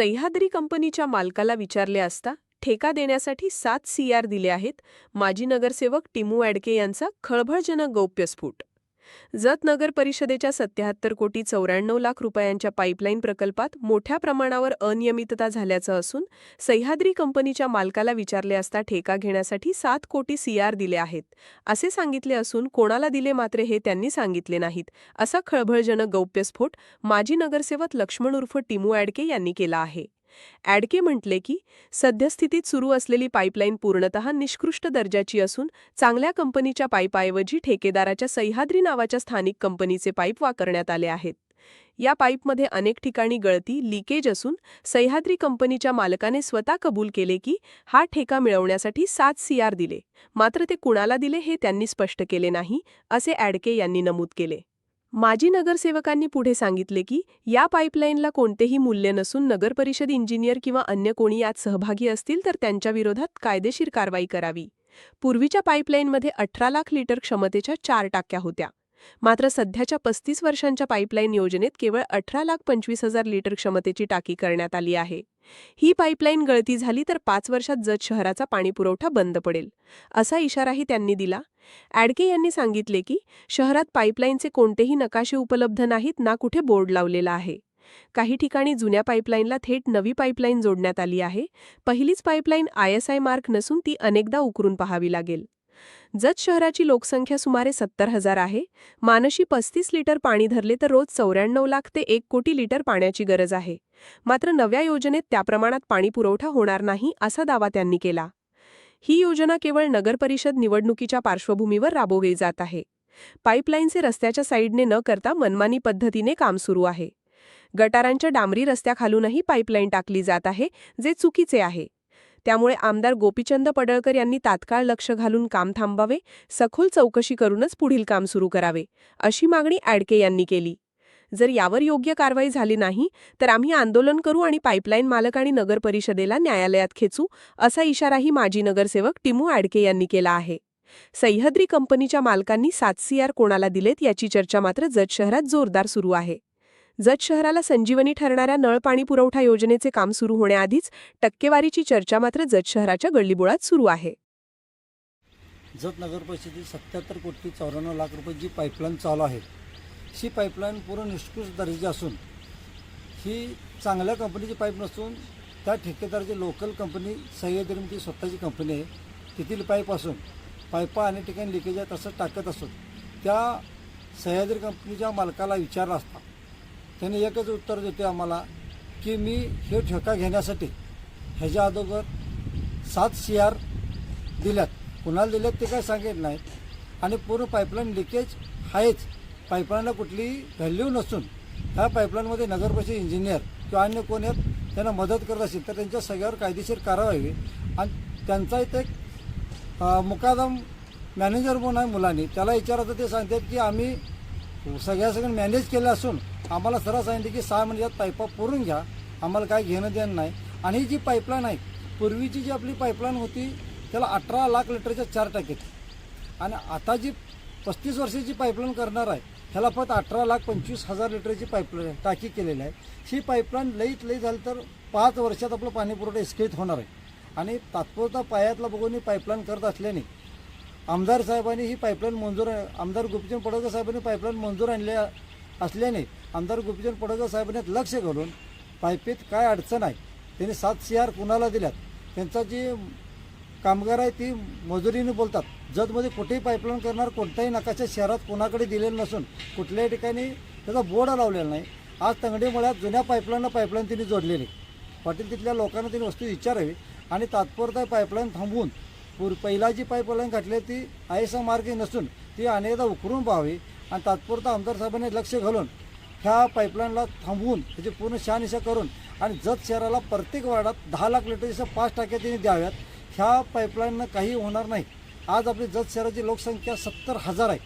सह्याद्री कंपनीच्या मालकाला विचारले असता ठेका देण्यासाठी सात सीआर दिले आहेत माजी नगरसेवक टिमू ॲडके यांचा खळबळजनक गौप्यस्फोट जत नगर परिषदेच्या सत्याहत्तर कोटी चौऱ्याण्णव लाख रुपयांच्या पाईपलाईन प्रकल्पात मोठ्या प्रमाणावर अनियमितता झाल्याचं असून सह्याद्री कंपनीच्या मालकाला विचारले असता ठेका घेण्यासाठी सात कोटी सीआर दिले आहेत. असे सांगितले असून कोणाला दिले मात्र हे त्यांनी सांगितले नाहीत असा खळबळजनक गौप्यस्फोट माजी नगरसेवक लक्ष्मण उर्फ टिमू ॲडके यांनी केला आहे. ॲडके म्हटले की सद्यस्थितीत सुरू असलेली पाईपलाईन पूर्णतः निष्कृष्ट दर्जाची असून चांगल्या कंपनीच्या पाईपऐवजी ठेकेदाराच्या सह्याद्री नावाच्या स्थानिक कंपनीचे पाईप वापरण्यात आले आहेत. या पाईपमध्ये अनेक ठिकाणी गळती लिकेज असून सह्याद्री कंपनीच्या मालकाने स्वतः कबूल केले की हा ठेका मिळवण्यासाठी सात सीआर दिले. मात्र ते कुणाला दिले हे त्यांनी स्पष्ट केले नाही असे ॲडके यांनी नमूद केले. माजी नगरसेवकांनी पुढे सांगितले की या पाईपलाईनला कोणतेही मूल्य नसून नगरपरिषद इंजिनियर किंवा अन्य कोणी यात सहभागी असतील तर त्यांच्या विरोधात कायदेशीर कारवाई करावी. पूर्वीच्या पाईपलाईनमध्ये अठरा लाख लिटर क्षमतेच्या चार टाक्या होत्या. मात्र सध्याच्या पस्तीस वर्षांच्या पाईपलाईन योजनेत केवळ अठरा लाख पंचवीस हजार लिटर क्षमतेची टाकी करण्यात आली आहे. ही पाईपलाईन गळती झाली तर पाच वर्षात जत शहराचा पाणीपुरवठा बंद पडेल असा इशाराही त्यांनी दिला. ॲडके यांनी सांगितले की शहरात पाईपलाईनचे कोणतेही नकाशे उपलब्ध नाहीत ना कुठे बोर्ड लावलेला आहे. काही ठिकाणी जुन्या पाईपलाईनला थेट नवी पाईपलाईन जोडण्यात आली आहे. पहिलीच पाईपलाईन आय मार्क नसून ती अनेकदा उकरून पाहावी लागेल. जत शहराची लोकसंख्या सुमारे सत्तर हजार आहे. मानशी पस्तीस लिटर पाणी धरले तर रोज चौऱ्याण्णव लाख ते एक कोटी लिटर पाण्याची गरज आहे. मात्र नव्या योजनेत त्या प्रमाणात पाणीपुरवठा होणार नाही असा दावा त्यांनी केला. ही योजना केवळ नगरपरिषद निवडणुकीच्या पार्श्वभूमीवर राबवली जात आहे. पाईपलाईनचे रस्त्याच्या साईडने न करता मनमानी पद्धतीने काम सुरू आहे. गटारांच्या डांबरी रस्त्याखालूनही पाईपलाईन टाकली जात आहे जे चुकीचे आहे. त्यामुळे आमदार गोपीचंद पडळकर यांनी तात्काळ लक्ष घालून काम थांबावे सखोल चौकशी करूनच पुढील काम सुरू करावे अशी मागणी ॲडके यांनी केली. जर यावर योग्य कारवाई झाली नाही तर आम्ही आंदोलन करू आणि पाईपलाईन मालक आणि नगर परिषदेला न्यायालयात खेचू असा इशाराही माजी नगरसेवक टिमू ॲडके यांनी केला आहे. सह्याद्री कंपनीच्या मालकांनी सात सीआर कोणाला दिलेत याची चर्चा मात्र जत शहरात जोरदार सुरू आहे. जत शहराला संजीवनी ठरणाऱ्या नळ पाणी पुरवठा योजनेचे काम सुरू होण्याआधीच टक्केवारीची चर्चा मात्र जत शहराच्या गल्लीबोळात सुरू आहे. जत नगर परिषदेत सत्याहत्तर कोटी चौऱ्याण्णव लाख रुपये जी पाईपलाईन चालू आहे ही पाईपलाईन पूर्ण निष्कृष्ट दर्जाची असून ही चांगल्या कंपनीची पाईप नसून त्या ठेकेदाराची लोकल कंपनी सह्याद्री स्वतःची कंपनी आहे. तेथील पाईप असून पाईपा अनेक ठिकाणी लिकेज आहे तसं टाकत असून त्या सह्याद्री कंपनीच्या मालकाला विचारला असता त्याने एकच उत्तर देते आम्हाला की मी हे ठेका घेण्यासाठी ह्याच्या अगोदर सात सी आर दिल्यात. कुणाला दिल्यात ते काय सांगत नाहीत. आणि पूर्ण पाईपलाईन लिकेज आहेच पाईपलाईनला कुठली व्हॅल्यू नसून ह्या पाईपलाईनमध्ये नगरपरिषद इंजिनियर किंवा अन्य कोण आहेत त्यांना मदत करत असेल तर त्यांच्या सगळ्यावर कायदेशीर कारवाई होईल आणि त्यांचा इथे एक, मुकादम मॅनेजर म्हणून आहे मुलांनी. त्याला विचारायचं ते सांगतात की आम्ही सगळ्या सगळं मॅनेज केलं असून आम्हाला सरळ सांगितले की सहा महिन्यात पाईपा पुरून घ्या. आम्हाला काय घेणं देणं नाही. आणि ही जी पाईपलाईन आहे पूर्वीची जी आपली पाईपलाईन होती त्याला अठरा लाख लिटरच्या चार टाकीत आणि आता जी पस्तीस वर्षाची पाईपलाईन करणार आहे ह्याला फक्त अठरा लाख पंचवीस हजार लिटरची पाईपलाईन टाकी केलेली आहे. ही पाईपलाईन लईत लई झाली तर पाच वर्षात आपलं पाणीपुरवठा विस्कळीत होणार आहे. आणि तात्पुरता पायातला बघून ही पाईपलाईन करत असल्याने आमदार साहेबांनी ही पाईपलाईन मंजूर आमदार गुपचंद पडळकर साहेबांनी पाईपलाईन मंजूर आणल्या असल्याने आमदार गोपीचंद पडळकर साहेबांनी लक्ष घालून पाईपीत काय अडचण आहे त्यांनी सात सी आर कुणाला दिल्यात त्यांचा जी कामगार आहे ती मजुरीने बोलतात. जतमध्ये कुठेही पाईपलाईन करणार कोणत्याही नकाशा शहरात कोणाकडे दिलेलं नसून कुठल्याही ठिकाणी त्याचा बोर्ड लावलेला नाही. आज तंगडीमुळ्यात जुन्या पाईपलाईनला पाईपलाईन त्यांनी जोडलेली. पाटील तिथल्या लोकांना त्यांनी वस्तू विचारावी आणि तात्पुरता पाईपलाईन थांबवून पूर पहिला जी पाईपलाईन घातली ती आयसा मार्गे नसून ती अनेकदा उकरून पाहावी आणि तात्पुरता आमदार साहेबांनी लक्ष घालून ह्या पाईपलाईनला थांबवून त्याची पूर्ण शहानिशा करून आणि जत शहराला प्रत्येक वार्डात दहा लाख लिटरच्या पाच टाक्या त्यांनी द्याव्यात. ह्या पाईपलाईननं काही होणार नाही. आज आपली जत शहराची लोकसंख्या सत्तर हजार आहे.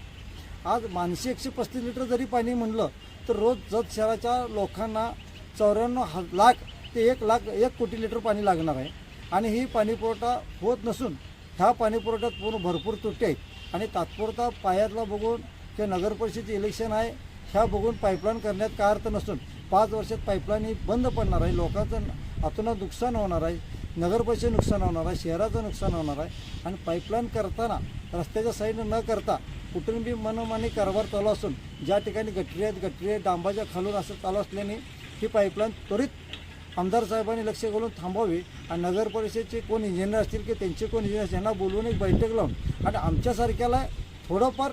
आज माणशी एकशे पस्तीस लिटर जरी पाणी म्हणलं तर रोज जत शहराच्या लोकांना चौऱ्याण्णव ह लाख ते एक लाख एक कोटी लिटर पाणी लागणार आहे. आणि ही पाणीपुरवठा होत नसून ह्या पाणीपुरवठ्यात पूर्ण भरपूर तुटी आहेत. आणि तात्पुरता पायातला बघून ते नगरपरिषदेचे इलेक्शन आहे. ह्या बघून पाईपलाईन करण्यात काय अर्थ नसून पाच वर्षात पाईपलाईन ही बंद पडणार आहे. लोकांचं हातून नुकसान होणार आहे. नगरपरिषद नुकसान होणार आहे. शहराचं नुकसान होणार आहे. आणि पाईपलाईन करताना रस्त्याच्या साईडनं न करता कुठून बी मनमानी कारभार चालू असून ज्या ठिकाणी गटरी आहेत गटरी आहेत डांबाच्या खालून असं चालू असल्याने ही पाईपलाईन त्वरित आमदार साहेबांनी लक्ष घालून थांबवावी आणि नगर परिषदेचे कोण इंजिनियर असतील की त्यांचे कोण इंजिनियर असतील यांना बोलवून एक बैठक लावून आणि आमच्यासारख्याला थोडंफार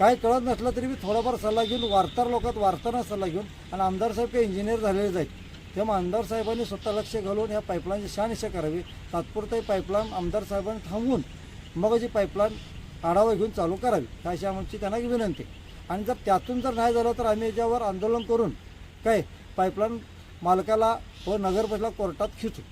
काय कळत नसलं तरी मी थोडाफार सल्ला घेऊन वार्ताहर लोकात वार्ताना सल्ला घेऊन आणि आमदार साहेब काही इंजिनियर झालेले आहेत तेव्हा आमदार साहेबांनी स्वतः लक्ष घालून या पाईपलाईनची शहानिशा करावी. तात्पुरतंही पाईपलाईन आमदार साहेबांनी थांबवून मग जी पाईपलाईन आढावा घेऊन चालू करावी. अशी आमची त्यांना विनंती. आणि जर त्यातून जर नाही झालं तर आम्ही याच्यावर आंदोलन करून काय पाईपलाईन मालकाला व नगरपरिषदेला कोर्टात खिचू.